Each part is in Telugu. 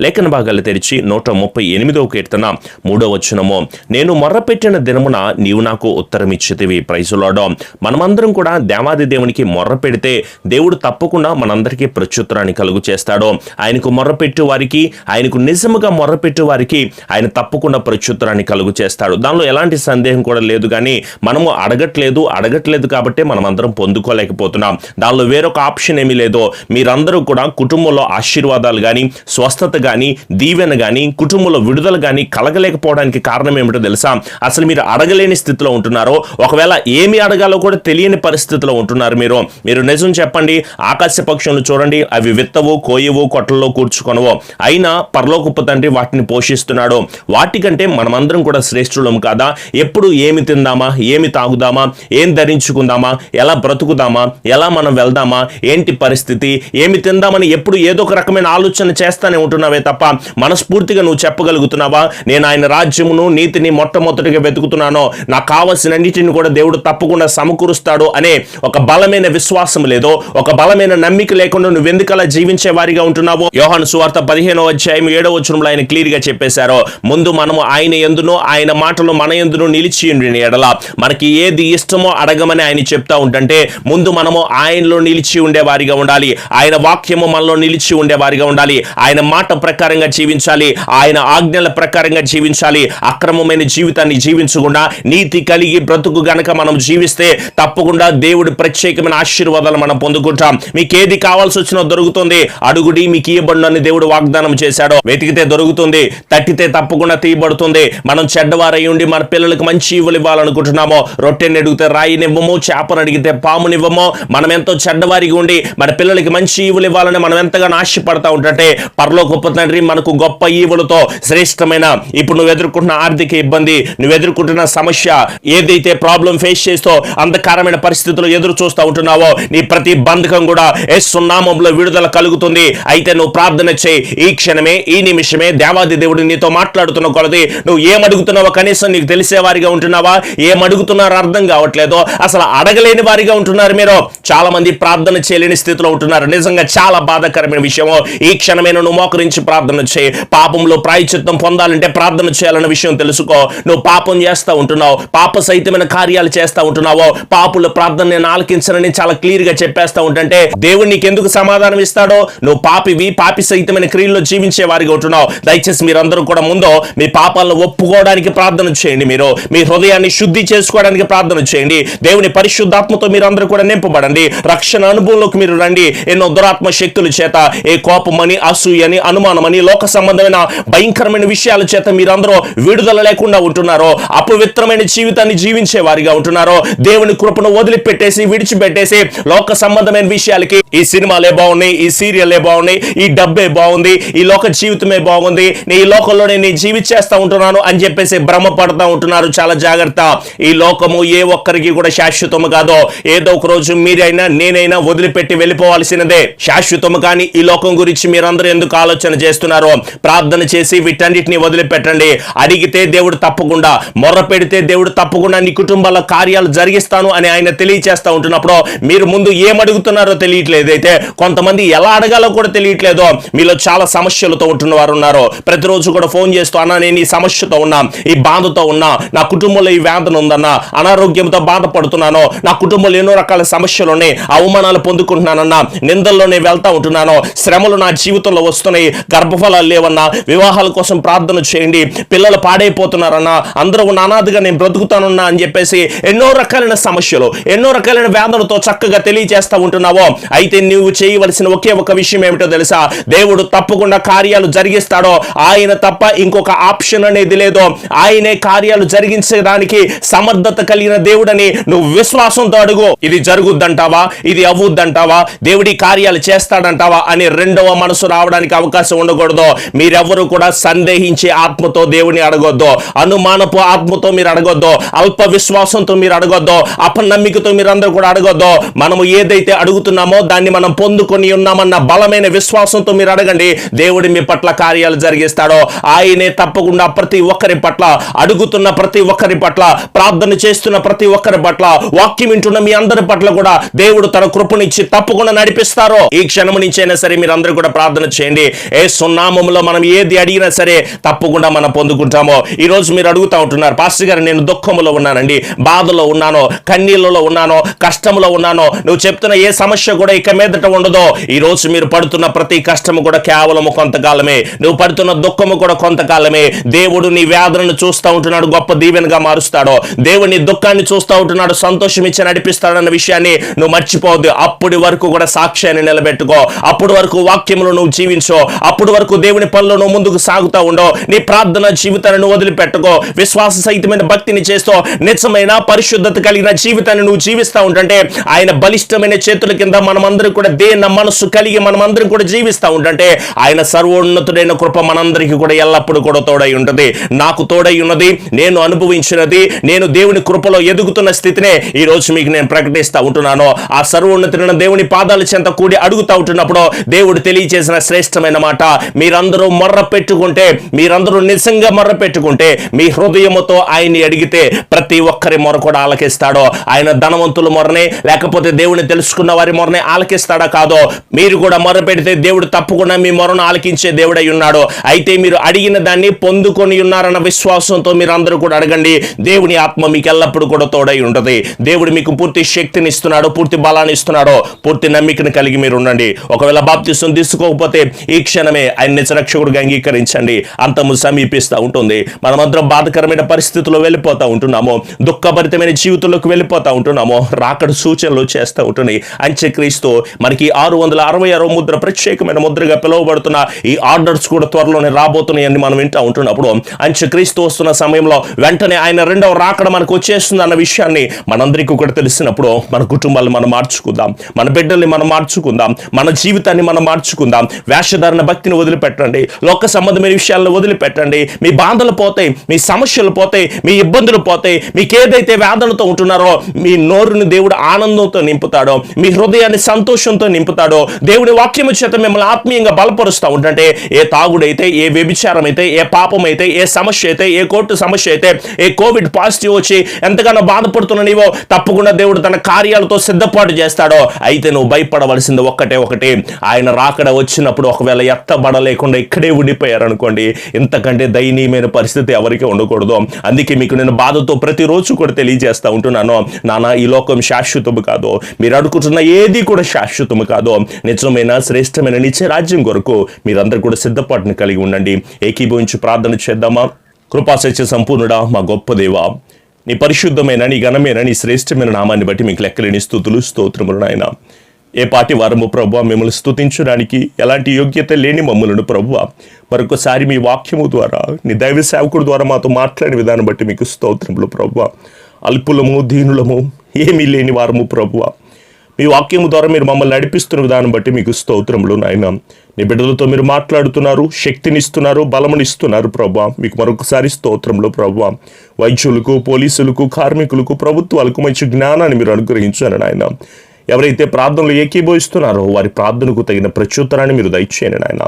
లేఖన భాగాలు తెరిచి నూట ముప్పై ఎనిమిదవ కీర్తన మూడో వచనము. నేను మొర్రపెట్టిన దినమున నీవు నాకు ఉత్తరం ఇచ్చితివి ప్రైజులాడో మనమందరం కూడా దేవాది దేవునికి మొర్ర పెడితే దేవుడు తప్పకుండా మనందరికీ ప్రత్యుత్తరాన్ని కలుగు చేస్తాడు. ఆయనకు మొర్రపెట్టు వారికి ఆయనకు నిజముగా మొర్రపెట్టు వారికి ఆయన తప్పకుండా ప్రత్యుత్తరాన్ని కలుగు చేస్తాడు. దానిలో ఎలాంటి సందేహం కూడా లేదు కానీ మనము అడగట్లేదు అడగట్లేదు కాబట్టి మనం అందరం పొందుకోలేకపోతున్నాం. దానిలో వేరొక ఆప్షన్ ఏమీ లేదు. మీరందరూ కూడా కుటుంబంలో ఆశీర్వాదాలు కానీ స్వస్థత కానీ దీవెన కానీ కుటుంబంలో విడుదల కానీ కలగలేకపోవడానికి కారణం ఏమిటో తెలుసా? అసలు మీరు అడగలేని స్థితిలో ఉంటున్నారో ఒకవేళ ఏమి అడగాలో కూడా తెలియని పరిస్థితిలో ఉంటున్నారు మీరు. మీరు నిజం చెప్పండి ఆకాశ పక్షులను చూడండి అవి విత్తవు కోయవు కొట్టల్లో కూర్చుకొనవు. అయినా పరలోకపు తండ్రి వాటిని పోషిస్తున్నాడు. వాటికంటే మనమందరం కూడా శ్రేష్ఠులం కాదా? ఎప్పుడు ఏమి తిందామా? ఏమి తాగుదామా? ఏం ధరించుకుందామా? ఎలా బ్రతుకుదామా? ఎలా మనం వెళ్దామా? ఏంటి పరిస్థితి? ఏమి తిందామని ఎప్పుడు ఏదో ఒక రకమైన ఆలోచన చేస్తానే చెప్తున్నావే తప్ప మనస్ఫూర్తిగా నువ్వు చెప్పగలుగుతున్నావా? నేను ఆయన రాజ్యమును నీతిని మొట్టమొదటిగా వెతుకుతున్నాను నాకు కావలసినన్నిటిని కూడా దేవుడు తప్పకుండా సమకూరుస్తాడు అనే ఒక బలమైన విశ్వాసం లేదో ఒక బలమైన నమ్మిక లేకుండా నువ్వు ఎందుకలా జీవించే వారిగా ఉంటున్నావో యోహాను సువార్త పదిహేనో అధ్యాయం ఏడో వచనంలో ఆయన క్లియర్గా చెప్పేశారు. ముందు మనము ఆయన ఎందునో ఆయన మాటలు మన ఎందును నిలిచి ఉండిన ఎడల. మనకి ఏది ఇష్టమో అడగమని ఆయన చెప్తా ఉంటుంటే ముందు మనము ఆయనలో నిలిచి ఉండే వారిగా ఉండాలి. ఆయన వాక్యము మనలో నిలిచి ఉండేవారిగా ఉండాలి. ఆయన మాట ప్రకారంగా జీవించాలి. ఆయన ఆజ్ఞల ప్రకారంగా జీవించాలి. అక్రమమైన జీవితాన్ని జీవించకుండా నీతి కలిగి బ్రతుకు గనక మనం జీవిస్తే తప్పకుండా దేవుడి ప్రత్యేకమైన ఆశీర్వాదాలు మనం పొందుకుంటాం. మీకు ఏది కావాల్సి వచ్చినా దొరుకుతుంది. అడుగుడి మీకు ఇవ్వబడి అని దేవుడు వాగ్దానం చేశాడు. వెతికితే దొరుకుతుంది. తట్టితే తప్పకుండా తీయబడుతుంది. మనం చెడ్డవారై ఉండి మన పిల్లలకు మంచి ఇవ్వలు ఇవ్వాలనుకుంటున్నామో రొట్టెని అడిగితే రాయినివ్వము చేపను అడిగితే పామునివ్వము. మనం ఎంతో చెడ్డవారిగా ఉండి మన పిల్లలకి మంచి ఇవ్వలు ఇవ్వాలని మనం ఎంతగానో ఆశపడతా ఉంటే పరలో గొప్ప తండ్రి మనకు గొప్ప ఈవులతో శ్రేష్టమైన. ఇప్పుడు నువ్వు ఎదుర్కొంటున్న ఆర్థిక ఇబ్బంది నువ్వు ఎదుర్కొంటున్న సమస్య ఏదైతే ప్రాబ్లం ఫేస్ చేస్తో అంధకారమైన పరిస్థితులు ఎదురు చూస్తూ ఉంటున్నావో నీ ప్రతి బంధకం కూడా యేసు విడుదల కలుగుతుంది. అయితే నువ్వు ప్రార్థన చేయి. ఈ క్షణమే ఈ నిమిషమే దేవాది దేవుడు నీతో మాట్లాడుతున్న కొలది నువ్వు ఏం కనీసం నీకు తెలిసే వారిగా ఉంటున్నావా? ఏం అడుగుతున్నారో అర్థం కావట్లేదు? అసలు అడగలేని వారిగా ఉంటున్నారు మీరు. చాలా మంది ప్రార్థన చేయలేని స్థితిలో ఉంటున్నారు. నిజంగా చాలా బాధాకరమైన విషయము. ఈ క్షణమే నువ్వు మోకరించి ప్రార్థన చేయి. పాపంలో ప్రాయచిత్తం పొందాలంటే ప్రార్థన చేయాలన్న విషయం తెలుసుకో. నువ్వు పాపం చేస్తా ఉంటున్నావు. పాప సహితమైన కార్యాలు చేస్తా ఉంటున్నావో. పాపుల ప్రార్థన నేను ఆలకించనని చాలా క్లియర్గా చెప్పేస్తా ఉంటుంటే దేవుడు నీకు ఎందుకు సమాధానం ఇస్తాడో? నువ్వు పాపివి పాపి సహితమైన క్రియల్లో జీవించే వారిగా ఉంటున్నావు. దయచేసి మీరందరూ కూడా ముందు మీ పాపాలను ఒప్పుకోవడానికి ప్రార్థన చేయండి మీరు. మీ హృదయాన్ని శుద్ధి చేసుకోవడానికి ప్రార్థన చేయండి. దేవుని పరిశుద్ధాత్మతో మీరందరూ కూడా నింపబడండి. రక్షణ అనుభవంలోకి మీరు రండి. ఎన్నో దురాత్మ శక్తుల చేత ఏ కోపమని అసూయని అనుమానమని లోక సంబంధమైన భయంకరమైన విషయాల చేత మీరందరూ విడుదల లేకుండా ఉంటున్నారో అపవిత్రమైన జీవితాన్ని జీవించే వారిగా ఉంటున్నారో దేవుని కృపను వదిలిపెట్టేసి విడిచిపెట్టేసి లోక సంబంధమైన విషయాలకి ఈ సినిమాలే బాగున్నాయి ఈ సీరియలే బాగున్నాయి ఈ డబ్బే బాగుంది ఈ లోక జీవితమే బాగుంది నీ ఈ లోకంలోనే నేను జీవించేస్తా ఉంటున్నాను అని చెప్పేసి భ్రమ పడతా ఉంటున్నారు చాలా జాగ్రత్త. ఈ లోకము ఏ ఒక్కరికి కూడా శాశ్వతము కాదో. ఏదో ఒక రోజు మీరైనా నేనైనా వదిలిపెట్టి వెళ్ళిపోవాల్సినదే. శాశ్వతము కానీ ఈ లోకం గురించి మీరందరూ ఎందుకు ఆలోచన చేస్తున్నారో? ప్రార్థన చేసి వీటన్నిటిని వదిలిపెట్టండి. అడిగితే దేవుడు తప్పకుండా మొర్ర పెడితే దేవుడు తప్పకుండా నీ కుటుంబాల కార్యాలు జరిగిస్తాను అని ఆయన తెలియచేస్తా ఉంటున్నప్పుడు మీరు ముందు ఏమడుగుతున్నారో తెలియట్లేదు. అయితే కొంతమంది ఎలా అడగాలో కూడా తెలియట్లేదో. మీలో చాలా సమస్యలతో ఉంటున్న వారు ఉన్నారు. ప్రతిరోజు కూడా ఫోన్ చేస్తూ అన్నా నేను ఈ సమస్యతో ఉన్నా ఈ బాధతో ఉన్నా నా కుటుంబంలో ఈ వేదన ఉందన్నా అనారోగ్యంతో బాధపడుతున్నాను నా కుటుంబంలో ఎన్నో రకాల సమస్యలు ఉన్నాయి అవమానాలు పొందుకుంటున్నానన్నా నిందల్లోనే వెళ్తా ఉంటున్నాను శ్రమలు నా జీవితంలో వస్తున్నాయి గర్భఫలాలు లేవన్నా వివాహాల కోసం ప్రార్థన చేయండి. పిల్లలు పాడైపోతున్నారన్నా అందరూ నానాదిగా నేను బ్రతుకుతానున్నా అని చెప్పేసి ఎన్నో రకాలైన సమస్యలు ఎన్నో రకాలైన వేదనతో చక్కగా తెలియజేస్తా ఉంటున్నావో. అయితే నువ్వు చేయవలసిన ఒకే ఒక విషయం ఏమిటో తెలుసా? దేవుడు తప్పకుండా కార్యాలు జరిగిస్తాడో ఆయన తప్ప ఇంకొక ఆప్షన్ అనేది లేదో. ఆయనే కార్యాలు జరిగించడానికి సమర్థత కలిగిన దేవుడని నువ్వు విశ్వాసంతో అడుగు. ఇది జరుగుద్దంటావా? ఇది అవ్వుద్దంటావా? దేవుడి కార్యాలు చేస్తాడంటావా? అని రెండవ మనసు రావడానికి అవకాశం ఉండకూడదు. మీరెవరు కూడా సందేహించే ఆత్మతో దేవుని అడగొద్దు. అనుమానపు ఆత్మతో మీరు అడగొద్దు. అల్ప విశ్వాసంతో మీరు అడగొద్దు. అపనమ్మికతో మీరు అందరూ కూడా అడగొద్దు. మనము ఏదైతే అడుగుతున్నామో దాన్ని మనం పొందుకొని ఉన్నామన్న బలమైన విశ్వాసంతో మీరు అడగండి. దేవుడి మీ పట్ల కార్యాలు జరిగిస్తాడో. ఆయనే తప్పకుండా ప్రతి ఒక్కరి పట్ల అడుగుతున్న ప్రతి ఒక్కరి పట్ల ప్రార్థన చేస్తున్న ప్రతి ఒక్కరి పట్ల వాక్యం వింటున్న మీ అందరి పట్ల కూడా దేవుడు తన కృపనిచ్చి తప్పకుండా నడిపిస్తారో ఈ క్షణం నుంచైనా సరే మీరు అందరూ కూడా ప్రార్థన చేయండి. ఏ సున్నామంలో మనం ఏది అడిగినా సరే తప్పకుండా మనం పొందుకుంటామో. ఈరోజు మీరు అడుగుతూ ఉంటున్నారు పాస్టర్ గారు నేను దుఃఖంలో ఉన్నానండి బాధలో ఉన్నానో కన్నీళ్ళలో ఉన్నానో కష్టంలో ఉన్నానో నువ్వు చెప్తున్న ఏ సమస్య కూడా ఇక మీదట ఉండదో. ఈరోజు మీరు పడుతున్న ప్రతి కష్టము కూడా కేవలము కొంతకాలమే. నువ్వు పడుతున్న దుఃఖము కూడా కొంతకాలమే. దేవుడు నీ వ్యాధులను చూస్తూ ఉంటున్నాడు గొప్ప దీవెనగా మారుస్తాడో. దేవుడు నీ దుఃఖాన్ని చూస్తూ ఉంటున్నాడు సంతోషం ఇచ్చి నడిపిస్తాడన్న విషయాన్ని నువ్వు మర్చిపోవద్దు. అప్పటి వరకు కూడా సాక్ష్యాన్ని నిలబెట్టుకో. అప్పటి వరకు వాక్యములు నువ్వు జీవించో. అప్పటి వరకు దేవుని పనులను ముందుకు సాగుతూ ఉండో నీ ప్రార్థన జీవితాన్ని నువ్వు వదిలిపెట్టుకో. విశ్వాస సహితమైన భక్తిని చేస్తూ నిజమైన పరిశుద్ధత కలిగిన జీవితాన్ని నువ్వు జీవిస్తూ ఉంటుంటే ఆయన బలిష్టమైన చేతుల కింద మనమందరం కూడా దేన్న మనస్సు కలిగి మనమందరం కూడా జీవిస్తూ ఉంటుంటే ఆయన సర్వోన్నతుడైన కృప మనందరికీ కూడా ఎల్లప్పుడూ కూడా తోడై ఉంటుంది. నాకు తోడై ఉన్నది నేను అనుభవించినది నేను దేవుని కృపలో ఎదుగుతున్న స్థితినే ఈ రోజు మీకు నేను ప్రకటిస్తూ ఉంటున్నాను. ఆ సర్వోన్నతుడైన దేవుని పాదాల చెంత కూడి అడుగుతూ ఉంటున్నప్పుడు దేవుడు తెలియచేసిన శ్రేష్టమైన మాట మీరందరూ మొర్ర పెట్టుకుంటే మీరందరూ నిజంగా మొర్ర పెట్టుకుంటే మీ హృదయముతో ఆయన్ని అడిగితే ప్రతి ఒక్కరి మొర కూడా ఆలకిస్తాడో. ఆయన ధనవంతుల మొరనే లేకపోతే దేవుని తెలుసుకున్న వారి మొరనే ఆలకిస్తాడా కాదో? మీరు కూడా మొర పెడితే దేవుడు తప్పకుండా మీ మొరను ఆలకించే దేవుడై ఉన్నాడు. అయితే మీరు అడిగిన దాన్ని పొందుకొని ఉన్నారన్న విశ్వాసంతో మీరు అందరూ కూడా అడగండి. దేవుని ఆత్మ మీకు ఎల్లప్పుడూ కూడా తోడై ఉంటుంది. దేవుడు మీకు పూర్తి శక్తిని ఇస్తున్నాడు పూర్తి బలాన్ని ఇస్తున్నాడో. పూర్తి నమ్మికను కలిగి మీరు ఉండండి. ఒకవేళ బాప్తిసం తీసుకోకపోతే ఈ మాత్రమే ఆయన నిజరక్షకుడిగా అంగీకరించండి. అంతము సమీపిస్తూ ఉంటుంది. మనమందరం బాధకరమైన పరిస్థితుల్లో వెళ్ళిపోతూ ఉంటున్నాము. దుఃఖభరితమైన జీవితంలోకి వెళ్ళిపోతూ ఉంటున్నాము. రాకడ సూచనలు చేస్తూ ఉంటుంది అంత్యక్రీస్తు మనకి ఆరు వందల అరవై ఆరో ముద్ర ప్రత్యేకమైన ముద్రగా పిలువబడుతున్న ఈ ఆర్డర్స్ కూడా త్వరలోనే రాబోతున్నాయని మనం వింటూ ఉంటున్నప్పుడు అంత్యక్రీస్తు వస్తున్న సమయంలో వెంటనే ఆయన రెండవ రాకడ మనకు వచ్చేస్తుంది అన్న విషయాన్ని మనందరికీ కూడా తెలిసినప్పుడు మన కుటుంబాలను మనం మార్చుకుందాం. మన బిడ్డల్ని మనం మార్చుకుందాం. మన జీవితాన్ని మనం మార్చుకుందాం. వేషధారణ భక్తి ఆసక్తిని వదిలిపెట్టండి. లోక సంబంధమైన విషయాలను వదిలిపెట్టండి. మీ బాధలు పోతాయి మీ సమస్యలు పోతాయి మీ ఇబ్బందులు పోతాయి. మీకు ఏదైతే వేదనతో ఉంటున్నారో మీ నోరుని దేవుడు ఆనందంతో నింపుతాడో. మీ హృదయాన్ని సంతోషంతో నింపుతాడో. దేవుడి వాక్యము చేత మిమ్మల్ని ఆత్మీయంగా బలపరుస్తూ ఉంటుంటే ఏ తాగుడైతే ఏ వ్యభిచారం అయితే ఏ పాపం అయితే ఏ సమస్య అయితే ఏ కోర్టు సమస్య అయితే ఏ కోవిడ్ పాజిటివ్ వచ్చి ఎంతగానో బాధపడుతున్న నీవో తప్పకుండా దేవుడు తన కార్యాలతో సిద్ధపాటు చేస్తాడో. అయితే నువ్వు భయపడవలసింది ఒక్కటే ఒకటి. ఆయన రాకడ వచ్చినప్పుడు ఒకవేళ ఎత్తబడలేకుండా ఇక్కడే ఉండిపోయారనుకోండి ఇంతకంటే దయనీయమైన పరిస్థితి ఎవరికి ఉండకూడదు. అందుకే మీకు నేను బాధతో ప్రతిరోజు కూడా తెలియజేస్తా ఉంటున్నాను. నాన్న ఈ లోకం శాశ్వతము కాదు. మీరు అడుగుతున్న ఏది కూడా శాశ్వతము కాదు. నిజమైన శ్రేష్టమైన నిత్య రాజ్యం కొరకు మీరందరూ కూడా సిద్ధపాటుని కలిగి ఉండండి. ఏకీభవించి ప్రార్థన చేద్దామా? కృపాసత్య సంపూర్ణుడా మా గొప్ప దేవ నీ పరిశుద్ధమైన నీ ఘనమైన నీ శ్రేష్టమైన నామాన్ని బట్టి మీకు లెక్కలేని స్థుతులు స్తోత్రములు నాయన. ఏ పాటి వారము ప్రభు మిమ్మల్ని స్తుతించడానికి ఎలాంటి యోగ్యత లేని మమ్మలను ప్రభు మరొకసారి మీ వాక్యము ద్వారా నీ దైవ సేవకుడు ద్వారా మాతో మాట్లాడిన విధానం బట్టి మీకు స్తోత్రములు ప్రభు అల్పులము దీనులము ఏమీ లేని వారము ప్రభువ. మీ వాక్యము ద్వారా మీరు మమ్మల్ని నడిపిస్తున్న విధానం బట్టి మీకు స్తోత్రములు నాయన. నీ బిడ్డలతో మీరు మాట్లాడుతున్నారు శక్తినిస్తున్నారు బలమునిస్తున్నారు ప్రభా మీకు మరొకసారి స్తోత్రంలో ప్రభా వైద్యులకు పోలీసులకు కార్మికులకు ప్రభుత్వాలకు మంచి జ్ఞానాన్ని మీరు అనుగ్రహించారు నాయన. ఎవరైతే ప్రార్థనలు ఏకీభవిస్తున్నారో వారి ప్రార్థనకు తగిన ప్రత్యుత్తరాన్ని మీరు దయచేయండి నాయన.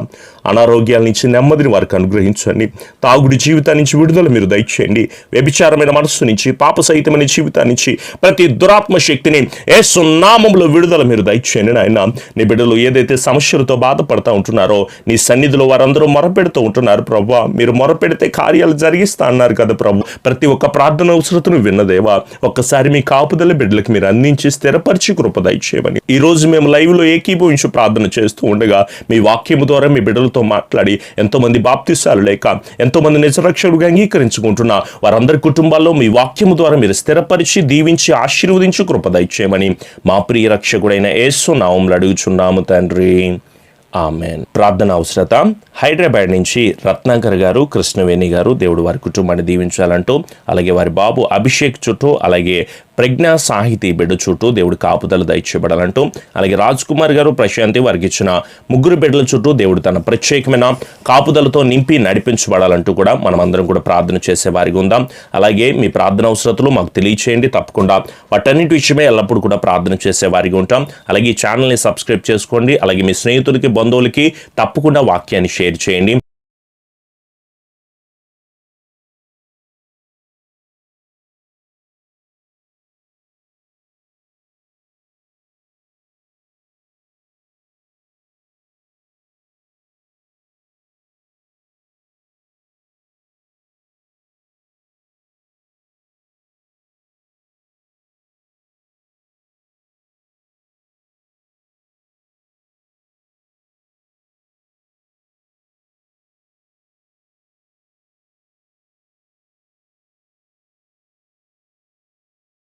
అనారోగ్యాల నుంచి నెమ్మదిని వారికి అనుగ్రహించండి. తాగుడి జీవితాన్ని నుంచి విడుదల మీరు దయచేయండి. వ్యభిచారమైన మనస్సు నుంచి పాప సహితమైన జీవితాన్ని నుంచి ప్రతి దురాత్మ శక్తిని ఏ సున్నామంలో విడుదల మీరు దయచేయండి నాయన. నీ బిడ్డలు ఏదైతే సమస్యలతో బాధపడతా ఉంటున్నారో నీ సన్నిధిలో వారందరూ మొరపెడుతూ ఉంటున్నారు ప్రభు. మీరు మొరపెడితే కార్యాలు జరిగిస్తా అన్నారు కదా ప్రభు. ప్రతి ఒక్క ప్రార్థన అవసరతను విన్నదేవా ఒక్కసారి మీ కాపుదల బిడ్డలకు మీరు అందించి స్థిరపరిచి కృప దయచేయమని. ఈ రోజు మేము లైవ్లో ఏకీభవించి ప్రార్థన చేస్తూ ఉండగా మీ వాక్యము ద్వారా మీ బిడ్డలతో మాట్లాడి ఎంతో మంది బాప్తిసాలు లేక ఎంతోమంది నిజరక్షకుడిగా అంగీకరించుకుంటున్న వారందరి కుటుంబాల్లో మీ వాక్యము ద్వారా మీరు స్థిరపరిచి దీవించి ఆశీర్వదించి కృపదయచేయమని మా ప్రియ రక్షకుడైన యేసు నామంలో అడుగుచున్నాము తండ్రి. ఆమెన్. ప్రార్థన అవసరత. హైదరాబాద్ నుంచి రత్నాకర్ గారు కృష్ణవేణి గారు దేవుడు వారి కుటుంబాన్ని దీవించాలంటూ అలాగే వారి బాబు అభిషేక్ చుట్టూ అలాగే ప్రజ్ఞా సాహితీ బిడ్డ చుట్టూ దేవుడు కాపుదల దయచేయబడాలంటూ అలాగే రాజ్ కుమార్ గారు ప్రశాంతి వారికి ఇచ్చిన ముగ్గురు బిడ్డల చుట్టూ దేవుడు తన ప్రత్యేకమైన కాపుదలతో నింపి నడిపించబడాలంటూ కూడా మనమందరం కూడా ప్రార్థన చేసే వారికి ఉందాం. అలాగే మీ ప్రార్థన అవసరతలు మాకు తెలియచేయండి. తప్పకుండా వాటన్నిటి విషయమే ఎల్లప్పుడూ కూడా ప్రార్థన చేసే వారికి ఉంటాం. అలాగే ఈ ఛానల్ని సబ్స్క్రైబ్ చేసుకోండి. అలాగే మీ స్నేహితులకి బంధువులకి తప్పకుండా వాక్యాన్ని షేర్ చేయండి.